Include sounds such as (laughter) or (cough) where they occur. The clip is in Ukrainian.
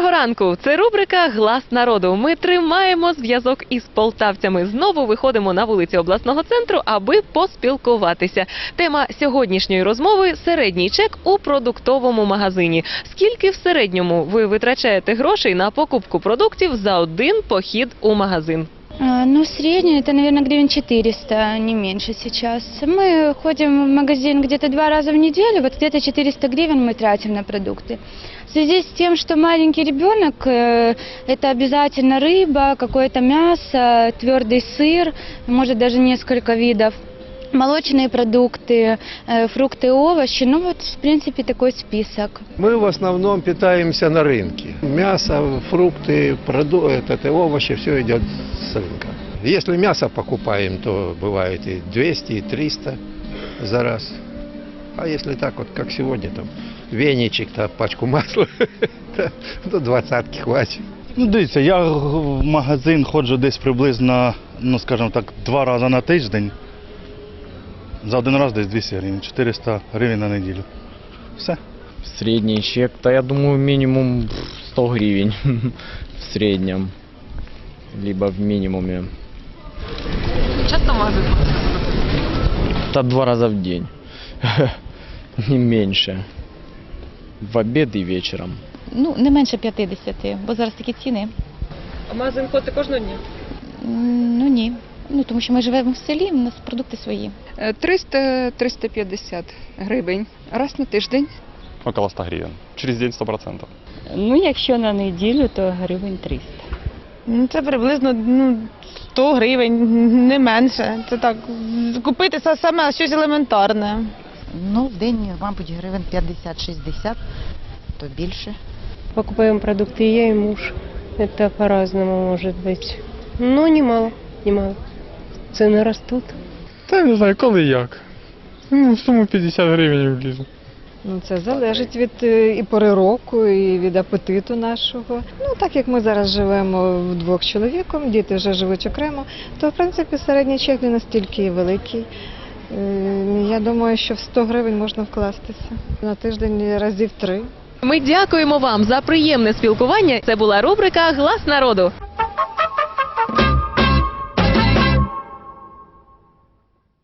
ранку! Це рубрика Глас народу. Ми тримаємо зв'язок із полтавцями. Знову виходимо на вулиці обласного центру, аби поспілкуватися. Тема сьогоднішньої розмови середній чек у продуктовому магазині. Скільки в середньому ви витрачаєте грошей на покупку продуктів за один похід у магазин? А, Ну, средний это, наверное, гривен 400, не меньше сейчас. Мы ходим в магазин где-то два раза в неделю, вот где-то 400 гривен мы тратим на продукты. В связи с тем, что маленький ребенок, э, это обязательно рыба, какое-то мясо, твердый сыр, может даже несколько видов. Молочные продукты, э, фрукты, овощи. Ну вот, в принципе, такой список. Мы в основном питаемся на рынке. Мясо, фрукты, проду... этот, и овощи, все идет с рынка. Если мясо покупаем, то бывает и 200, и 300 за раз. А если так вот, как сегодня, там, веничек-то, пачку масла, (laughs) то двадцатки хватит. Ну, дивіться, я в магазин ходжу десь приблизно, ну скажімо так, два рази на тиждень. За один раз десь 200 гривень, 400 гривень на неділю. Все. Средний чек, да я думаю минимум 100 гривен (laughs) в среднем, либо в минимуме. Часто в магазин Да два раза в день, (laughs) не меньше. В обед и вечером. Ну, не менше 50, бо зараз такі ціни. А магазин ходите кожного дня? Ну ні. Ну тому що ми живемо в селі, у нас продукти свої. Е, 300-350 гривень раз на тиждень. Около 100 гривен. Через день 100%. Ну, якщо на неділю, то гривень 300. Ну, Це приблизно ну, 100 гривень, не менше. Це так, купити це саме щось елементарне. Ну, в день, мабуть, гривень 50-60, то більше. Покупаем продукты и я, и муж. Это по-разному может быть. Но немало, немало. Цены растут. Та не знаю, коли як. Ну, в суму 50 гривень влізу. Ну, це залежить від е, і пори року, і від апетиту нашого. Ну, так як ми зараз живемо вдвох чоловіком, діти вже живуть окремо, то в принципі середній чек не настільки великий. Е, Я думаю, що в 100 гривень можна вкластися. На тиждень разів три. Ми дякуємо вам за приємне спілкування. Це була рубрика Глас народу.